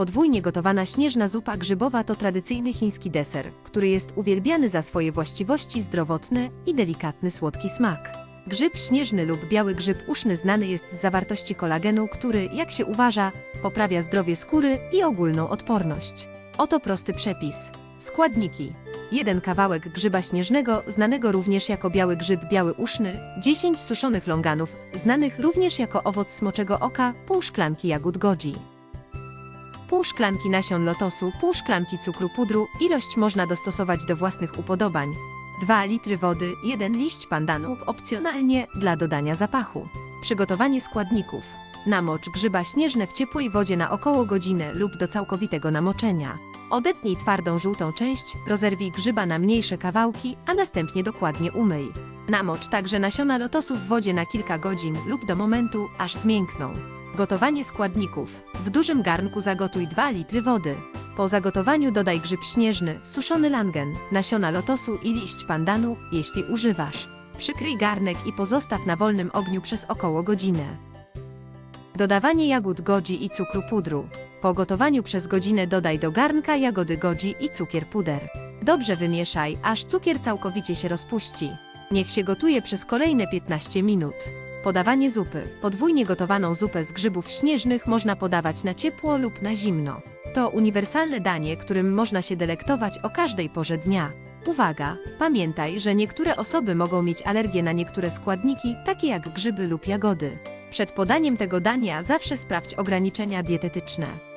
Podwójnie gotowana śnieżna zupa grzybowa to tradycyjny chiński deser, który jest uwielbiany za swoje właściwości zdrowotne i delikatny słodki smak. Grzyb śnieżny lub biały grzyb uszny znany jest z zawartości kolagenu, który, jak się uważa, poprawia zdrowie skóry i ogólną odporność. Oto prosty przepis. Składniki. 1 kawałek grzyba śnieżnego, znanego również jako biały grzyb biały uszny, 10 suszonych longanów, znanych również jako owoc smoczego oka, pół szklanki jagód goji. Pół szklanki nasion lotosu, pół szklanki cukru pudru, ilość można dostosować do własnych upodobań. 2 litry wody, 1 liść pandanu, opcjonalnie dla dodania zapachu. Przygotowanie składników. Namocz grzyba śnieżne w ciepłej wodzie na około godzinę lub do całkowitego namoczenia. Odetnij twardą żółtą część, rozerwij grzyba na mniejsze kawałki, a następnie dokładnie umyj. Namocz także nasiona lotosu w wodzie na kilka godzin lub do momentu, aż zmiękną. Gotowanie składników. W dużym garnku zagotuj 2 litry wody. Po zagotowaniu dodaj grzyb śnieżny, suszony langen, nasiona lotosu i liść pandanu, jeśli używasz. Przykryj garnek i pozostaw na wolnym ogniu przez około godzinę. Dodawanie jagód goji i cukru pudru. Po gotowaniu przez godzinę dodaj do garnka jagody goji i cukier puder. Dobrze wymieszaj, aż cukier całkowicie się rozpuści. Niech się gotuje przez kolejne 15 minut. Podawanie zupy. Podwójnie gotowaną zupę z grzybów śnieżnych można podawać na ciepło lub na zimno. To uniwersalne danie, którym można się delektować o każdej porze dnia. Uwaga! Pamiętaj, że niektóre osoby mogą mieć alergię na niektóre składniki, takie jak grzyby lub jagody. Przed podaniem tego dania zawsze sprawdź ograniczenia dietetyczne.